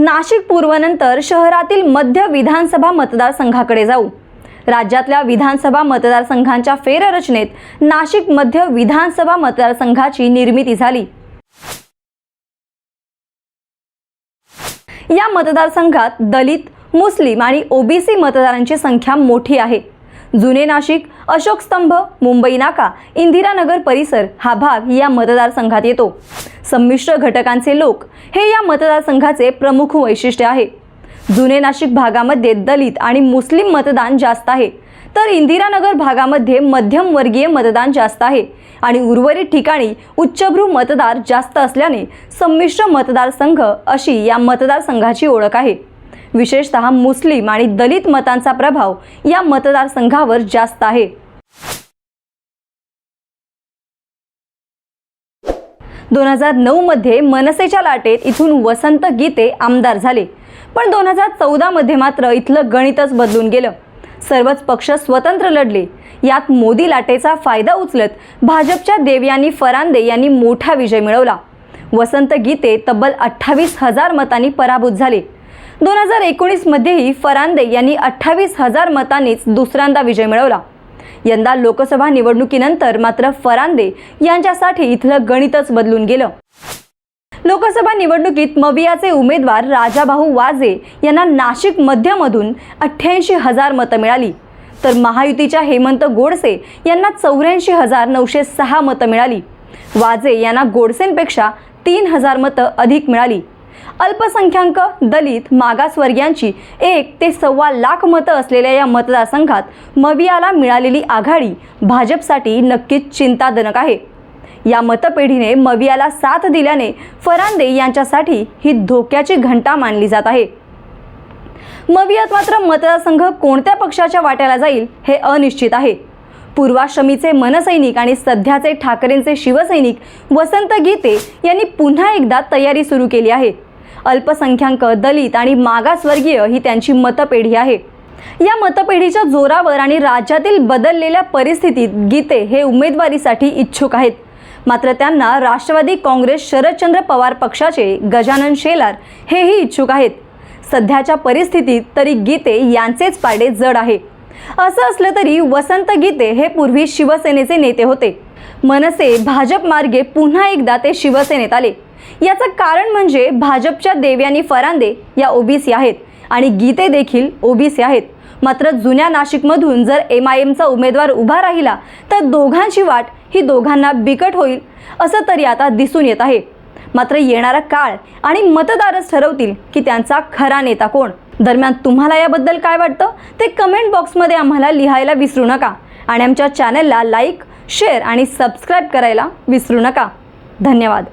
नाशिक पूर्वनंतर शहरातील मध्य विधानसभा मतदारसंघाकडे जाऊ. राज्यातल्या विधानसभा मतदारसंघांच्या फेररचनेत नाशिक मध्य विधानसभा मतदारसंघाची निर्मिती झाली. या मतदारसंघात दलित मुस्लिम आणि ओबीसी मतदारांची संख्या मोठी आहे. जुने नाशिक अशोक स्तंभ मुंबई नाका इंदिरानगर परिसर हा भाग या मतदारसंघात येतो. संमिश्र घटकांचे लोक हे या मतदारसंघाचे प्रमुख वैशिष्ट्य आहे. जुने नाशिक भागामध्ये दलित आणि मुस्लिम मतदान जास्त आहे. तर इंदिरानगर भागामध्ये मध्यमवर्गीय मतदान जास्त आहे आणि उर्वरित ठिकाणी उच्चभ्रू मतदार जास्त असल्याने संमिश्र मतदारसंघ अशी या मतदारसंघाची ओळख आहे. विशेषतः मुस्लिम आणि दलित मतांचा प्रभाव या मतदारसंघावर जास्त आहे. दोन हजार नऊमध्ये मनसेच्या लाटेत इथून वसंत गीते आमदार झाले. पण दोन हजार चौदामध्ये मात्र इथलं गणितच बदलून गेलं. सर्वच पक्ष स्वतंत्र लढले. यात मोदी लाटेचा फायदा उचलत भाजपच्या देवयानी फरांदे यांनी मोठा विजय मिळवला. वसंत गीते तब्बल अठ्ठावीस हजार मतांनी पराभूत झाले. दोन हजार एकोणीसमध्येही फरांदे यांनी अठ्ठावीस हजार मतांनीच दुसऱ्यांदा विजय मिळवला. यंदा लोकसभा निवडणुकीनंतर मात्र फरांदे यांच्यासाठी इथलं गणितच बदलून गेलं. लोकसभा निवडणुकीत मवियाचे उमेदवार राजाभाऊ वाजे यांना नाशिक मध्यमधून अठ्ठ्याऐंशी हजार मतं मिळाली. तर महायुतीच्या हेमंत गोडसे यांना चौऱ्याऐंशी हजार नऊशे सहा मतं मिळाली. वाजे यांना गोडसेंपेक्षा तीन हजार मतं अधिक मिळाली. अल्पसंख्याक दलित मागासवर्गीयांची एक ते सव्वा लाख मतं असलेल्या या मतदारसंघात मवियाला मिळालेली आघाडी भाजपसाठी नक्कीच चिंताजनक आहे. या मतपेढीने मवियाला साथ दिल्याने फरांदे यांच्यासाठी ही धोक्याची घंटा मानली जात आहे. मवियात मात्र मतदारसंघ कोणत्या पक्षाच्या वाट्याला जाईल हे अनिश्चित आहे. पूर्वाश्रमीचे मनसैनिक आणि सध्याचे ठाकरेंचे शिवसैनिक वसंत गीते यांनी पुन्हा एकदा तयारी सुरू केली आहे. अल्पसंख्याक दलित आणि मागासवर्गीय ही त्यांची मतपेढी आहे. या मतपेढीच्या जोरावर आणि राज्यातील बदललेल्या परिस्थितीत गीते हे उमेदवारीसाठी इच्छुक आहेत. मात्र त्यांना राष्ट्रवादी काँग्रेस शरदचंद्र पवार पक्षाचे गजानन शेलार हेही इच्छुक आहेत. सध्याच्या परिस्थितीत तरी गीते यांचेच पारडे जड आहे. असं असलं तरी वसंत गीते हे पूर्वी शिवसेनेचे नेते होते. मनसे भाजप मार्गे पुन्हा एकदा ते शिवसेनेत आले. याचं कारण म्हणजे भाजपच्या देवयानी फरांदे या ओबीसी आहेत. आणि गीते देखील ओबीसी आहेत. मात्र जुन्या नाशिकमधून जर एम आय एमचा उमेदवार उभा राहिला तर दोघांची वाट ही दोघांना बिकट होईल असं तरी आता दिसून येत आहे. मात्र येणारा काळ आणि मतदारच ठरवतील की त्यांचा खरा नेता कोण. दरम्यान तुम्हाला याबद्दल काय वाटतं? ते कमेंट बॉक्समध्ये आम्हाला लिहायला विसरू नका. आणि आमच्या चॅनलला लाईक शेअर आणि सबस्क्राईब करायला विसरू नका. धन्यवाद.